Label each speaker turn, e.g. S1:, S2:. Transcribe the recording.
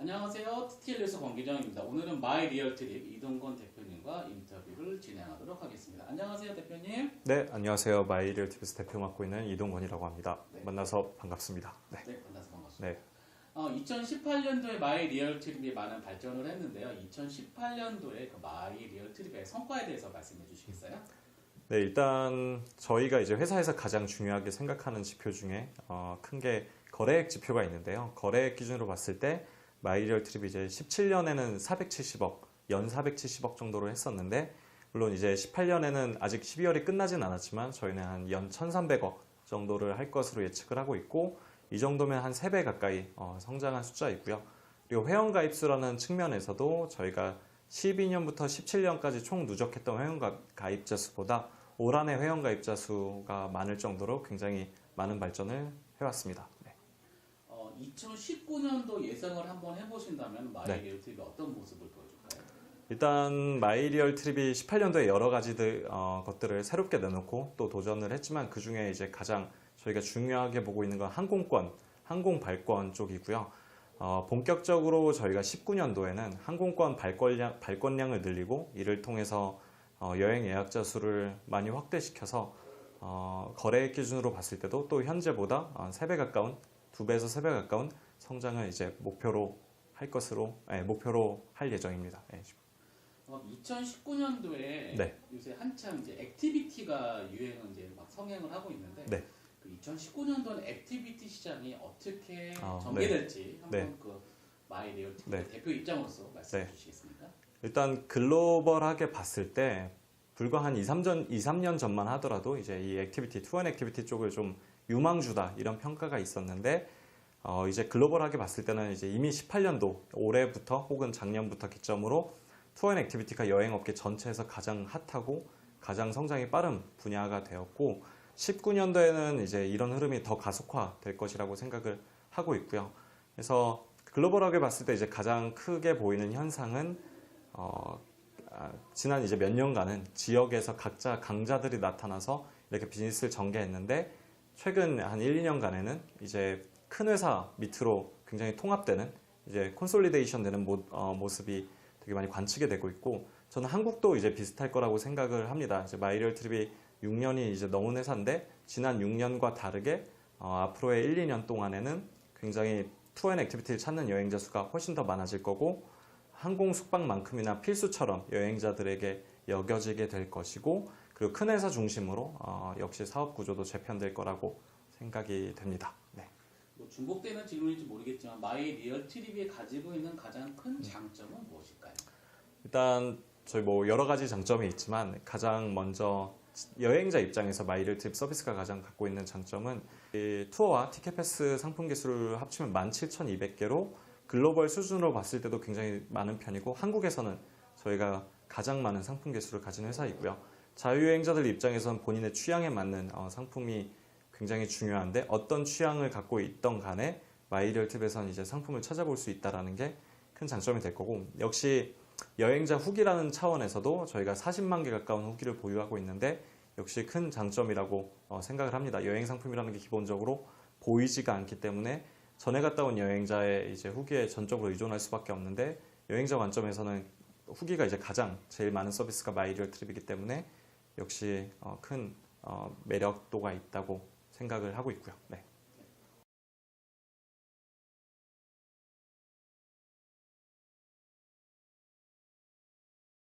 S1: 안녕하세요. TTL에서 권기정입니다. 오늘은 마이 리얼 트립 이동건 대표님과 인터뷰를 진행하도록 하겠습니다. 안녕하세요, 대표님.
S2: 네, 안녕하세요. 마이 리얼 TV에서 대표 맡고 있는 이동건이라고 합니다.
S1: 네.
S2: 만나서 반갑습니다. 네.
S1: 네, 만나서 반갑습니다.
S2: 네.
S1: 어, 2018년도에 마이 리얼 트립이 많은 발전을 했는데요. 2018년도에 그 마이 리얼 트립의 성과에 대해서 말씀해 주시겠어요?
S2: 네, 일단 저희가 이제 회사에서 가장 중요하게 생각하는 지표 중에 어, 큰 게 거래액 지표가 있는데요. 거래액 기준으로 봤을 때 마이리얼 트립이 이제 17년에는 470억, 연 470억 정도로 했었는데 물론 이제 18년에는 아직 12월이 끝나진 않았지만 저희는 한 연 1,300억 정도를 할 것으로 예측을 하고 있고 이 정도면 한 3배 가까이 어, 성장한 숫자이고요. 그리고 회원 가입 수라는 측면에서도 저희가 12년부터 17년까지 총 누적했던 회원 가- 가입자 수보다 올 한해 회원 가입자 수가 많을 정도로 굉장히 많은 발전을 해왔습니다. 네.
S1: 어, 2019년도 예상을 한번 해보신다면 마이
S2: 네.
S1: 리얼 트립이 어떤 모습을 보여줄까요?
S2: 일단 마이리얼 트립이 18년도에 여러 가지 들 어, 것들을 새롭게 내놓고 또 도전을 했지만 그 중에 이제 가장 저희가 중요하게 보고 있는 건 항공권, 항공 발권 쪽이고요. 어, 본격적으로 저희가 19년도에는 항공권 발권량, 발권량을 늘리고 이를 통해서 어, 여행 예약자 수를 많이 확대시켜서 어, 거래액 기준으로 봤을 때도 또 현재보다 어, 3배 가까운 2배에서 3배 가까운 성장을 이제 목표로 할 것으로 예, 목표로 할 예정입니다. 예,
S1: 어, 2019년도에
S2: 네.
S1: 요새 한참 이제 액티비티가 유행을 이제 막 성행을 하고 있는데
S2: 네.
S1: 그 2019년도는 액티비티 시장이 어떻게
S2: 아,
S1: 전개될지 한번
S2: 네.
S1: 그 마이 리얼 TV
S2: 네.
S1: 대표 입장으로서 말씀해
S2: 네.
S1: 주시겠습니까?
S2: 일단 글로벌하게 봤을 때 불과 한 2, 3전, 2, 3년 전만 하더라도 이제 이 액티비티, 투원 액티비티 쪽을 좀 유망주다 이런 평가가 있었는데 어, 이제 글로벌하게 봤을 때는 이제 이미 18년도 올해부터 혹은 작년부터 기점으로 투원 액티비티가 여행업계 전체에서 가장 핫하고 가장 성장이 빠른 분야가 되었고 19년도에는 이제 이런 흐름이 더 가속화 될 것이라고 생각을 하고 있고요. 그래서 글로벌하게 봤을 때 이제 가장 크게 보이는 현상은 어, 아, 지난 이제 몇 년간은 지역에서 각자 강자들이 나타나서 이렇게 비즈니스를 전개했는데 최근 한 1, 2년간에는 이제 큰 회사 밑으로 굉장히 통합되는 이제 콘솔리데이션 되는 모, 어, 모습이 되게 많이 관측이 되고 있고 저는 한국도 이제 비슷할 거라고 생각을 합니다. 이제 마이리얼 트립이 6년이 이제 넘은 회사인데 지난 6년과 다르게 어, 앞으로의 1, 2년 동안에는 굉장히 투어앤 액티비티를 찾는 여행자 수가 훨씬 더 많아질 거고 항공 숙박만큼이나 필수처럼 여행자들에게 여겨지게 될 것이고 그리고 큰 회사 중심으로 어, 역시 사업 구조도 재편될 거라고 생각이 됩니다. 네.
S1: 뭐 중복되는 질문인지 모르겠지만 마이 리얼 트립이 가지고 있는 가장 큰 장점은 무엇일까요?
S2: 일단 저희 뭐 여러 가지 장점이 있지만 가장 먼저 여행자 입장에서 마이를 트립 서비스가 가장 갖고 있는 장점은 이 투어와 티켓 패스 상품 개수를 합치면 17,200개로 글로벌 수준으로 봤을 때도 굉장히 많은 편이고 한국에서는 저희가 가장 많은 상품 개수를 가진 회사이고요. 자유여행자들 입장에서는 본인의 취향에 맞는 어, 상품이 굉장히 중요한데 어떤 취향을 갖고 있던 간에 마이리얼 팁에서는 이제 상품을 찾아볼 수 있다라는 게 큰 장점이 될 거고 역시 여행자 후기라는 차원에서도 저희가 40만 개 가까운 후기를 보유하고 있는데 역시 큰 장점이라고 어, 생각을 합니다. 여행 상품이라는 게 기본적으로 보이지가 않기 때문에 전에 갔다 온 여행자의 이제 후기에 전적으로 의존할 수밖에 없는데 여행자 관점에서는 후기가 이제 가장 제일 많은 서비스가 마이리얼 트립이기 때문에 역시 어, 큰 어, 매력도가 있다고 생각을 하고 있고요. 네.